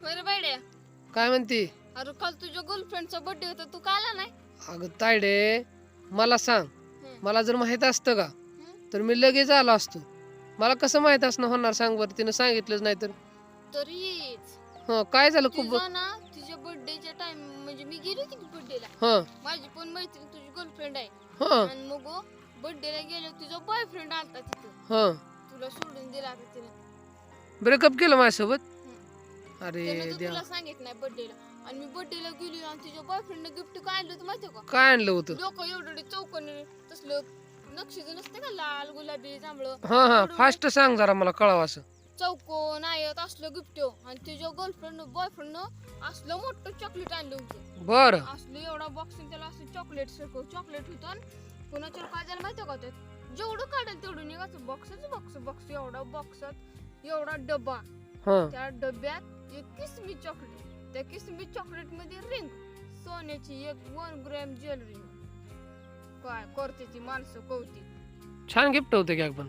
बरं बायड्या काय म्हणती? अरे काल तुझ्या गर्लफ्रेंडचा बर्थडे होता तू का आला नाही? अगं तायडे मला सांग. मला जर माहीत असतं का? तर मी लगेच आलो असतो. मला कसं माहीत असणं होणार सांग बरं तिनं सांगितलंच नाही तर. तरीच. हं काय झालं खूप तुझा ना तुझ्या बर्थडेच्या टाइम म्हणजे मी गेली होती बर्थडेला हं. माझी पण मैत्रीण तुझी गर्लफ्रेंड आहे. हं. आणि मग बर्थडेला गेलो तुझा बॉयफ्रेंड आलता तिथं. हं. तुला सोडून दिला आता तिने ब्रेकअप केलं माझ्यासोबत? अरे देवा. तुला सांगित नाही बर्थडेला आणि मी बर्थडेला गेली आणि तुझ्या बॉयफ्रेंड गिफ्ट काय आणलं होतं माहितीये का? काय आणलं होतं? लोक एवढे चौकोनी तसलं नक्षीचं नसतं का लाल गुलाबी जांभळं? हा हा. फास्ट सांग जरा मला कळावं असं. चौकोन आयत असलं गिफ्ट आणि तुझ्या गर्लफ्रेंड बॉयफ्रेंड असलं मोठं चॉकलेट आणलं होतं. बरं. असलं एवढा बॉक्स त्याला असं चॉकलेट सारखं चॉकलेट होतं. आणि कुणाच्या काय झालं माहिती का त्यात? जेवढं काढेल तेवढं निघायचं. बॉक्सच बॉक्स बॉक्स एवढा बॉक्सात एवढा डबा. हं. त्या डब्यात एक किसमी चॉकलेट त्या किसमी चॉकलेटमध्ये रिंग सोन्याची एक वन ग्रॅम ज्वेलरी काय करते ती माणसं कवती छान गिफ्ट होतं की पण